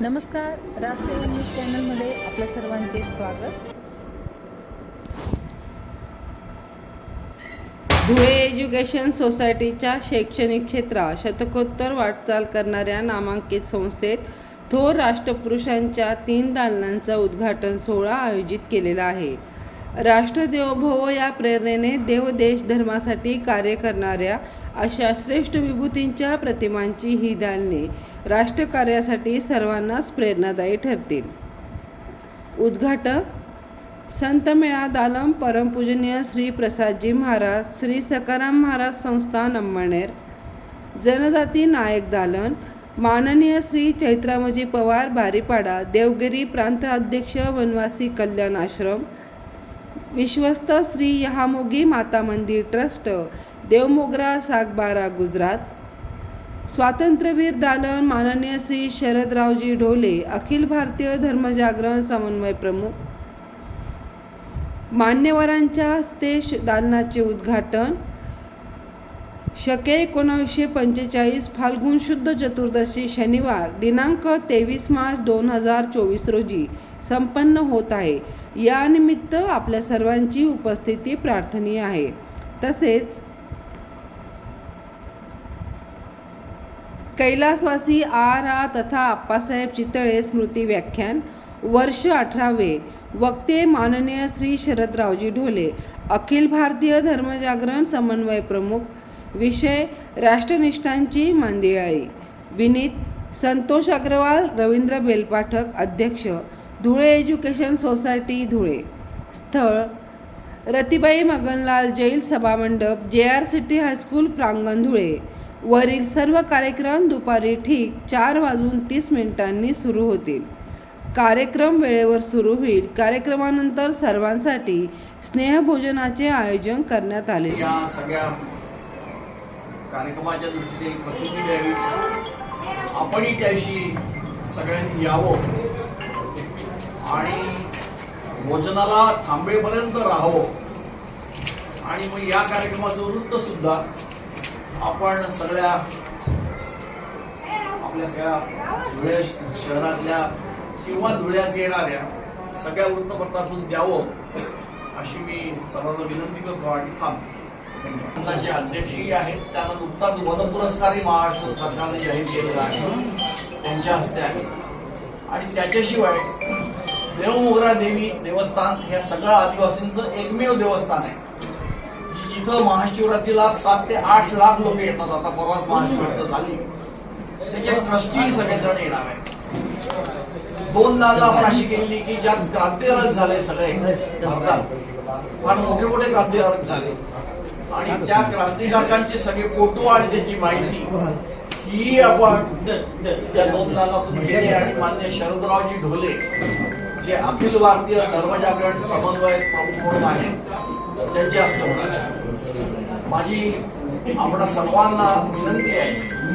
नमस्कार राजसेवा न्यूज चॅनलमध्ये आपल्या सर्वांचे स्वागत. धुळे एज्युकेशन सोसायटीच्या शैक्षणिक क्षेत्रात शतकोत्तर वाटचाल करणाऱ्या नामांकित संस्थेत थोर राष्ट्रपुरुषांच्या तीन दालनांचा उद्घाटन सोहळा आयोजित केलेला आहे. राष्ट्रदेवभव या प्रेरणेने देव देश धर्मासाठी कार्य करणाऱ्या अशा श्रेष्ठ विभूतींच्या प्रतिमांची ही दालने राष्ट्रकार्यासाठी सर्वांनाच प्रेरणादायी ठरतील. उद्घाटक संत मेळा दालम परमपूजनीय श्री प्रसादजी महाराज श्री सकाराम महाराज संस्थान अंबणेर जनजाती नायक दालन माननीय श्री चैत्रामजी पवार बारीपाडा देवगिरी प्रांत अध्यक्ष वनवासी कल्याण आश्रम विश्वस्त श्री यहामोगी माता मंदिर ट्रस्ट देवमोगरा सागबारा गुजरात. स्वातंत्र्यवीर दालन माननीय श्री शरदरावजी ढोले अखिल भारतीय धर्मजागरण समन्वय प्रमुख. मान्यवरांच्या हस्ते दालनाचे उद्घाटन. शके एकोणावीसशे पंचेचाळीस फाल्गुन शुद्ध चतुर्दशी शनिवार दिनांक तेवीस मार्च दोन हजार चोवीस रोजी संपन्न होत आहे. यानिमित्त आपल्या सर्वांची उपस्थिती प्रार्थनीय आहे. तसेच कैलासवासी आ रा तथा आप्पासाहेब चितळे स्मृती व्याख्यान वर्ष अठरावे. वक्ते माननीय श्री शरदरावजी ढोले अखिल भारतीय धर्मजागरण समन्वय प्रमुख विषय राष्ट्रनिष्ठांची मांदियाळी. विनीत संतोष अग्रवाल रवींद्र बेलपाठक अध्यक्ष धुळे एज्युकेशन सोसायटी धुळे. स्थळ रतिबाई मगनलाल जैल सभामंडप जे आर सिटी हायस्कूल प्रांगण धुळे. वरील सर्व कार्यक्रम दुपारी ठीक चार वाजून तीस मिनिटांनी सुरू होतील. कार्यक्रम वेळेवर सुरू होईल. कार्यक्रमानंतर सर्वांसाठी स्नेहभोजनाचे आयोजन करण्यात आले. या सगळ्या कार्यक्रमाच्या दृष्टीने प्रसिद्धी द्यावी आपणही त्याशी सगळ्यांनी यावं. आणि भोजनाला थांबेपर्यंत राहावं. आणि मग या कार्यक्रमाचं वृत्त सुद्धा आपण सगळ्या आपल्या सगळ्या धुळे शहरातल्या किंवा धुळ्यात येणाऱ्या सगळ्या वृत्तपत्रातून द्यावं अशी मी सर्वांना विनंती करतो आणि थांबतो. जे अध्यक्षही आहेत. त्यांना नुकताच वन पुरस्कारही महाराष्ट्र सरकारने जाहीर केलेला आहे. त्यांच्या हस्ते आहे. आणि त्याच्याशिवाय देवमोगरा देवी देवस्थान हे सगळ्या आदिवासींचं एकमेव देवस्थान आहे. इथं महाशिवरात्रीला सात ते आठ लाख लोक येतात. आता परवाच महाशिवरात्र झाली. त्याचे ट्रस्टी सगळेजण येणार आहेत. दोन दादा आपण अशी केली की ज्यात क्रांतिकारक झाले सगळे भारतात. फार मोठे मोठे क्रांतिकारक झाले. आणि त्या क्रांतिकारकांचे सगळे फोटो आणि त्याची माहिती ही आपण त्या दोन दादातून केली आणि मान्य शरदरावजी ढोले जे अखिल भारतीय धर्मजागरण समन्वय प्रमुख म्हणून आहेत. त्यांच्या असतो माझी आपणा सर्वांना विनंती आहे.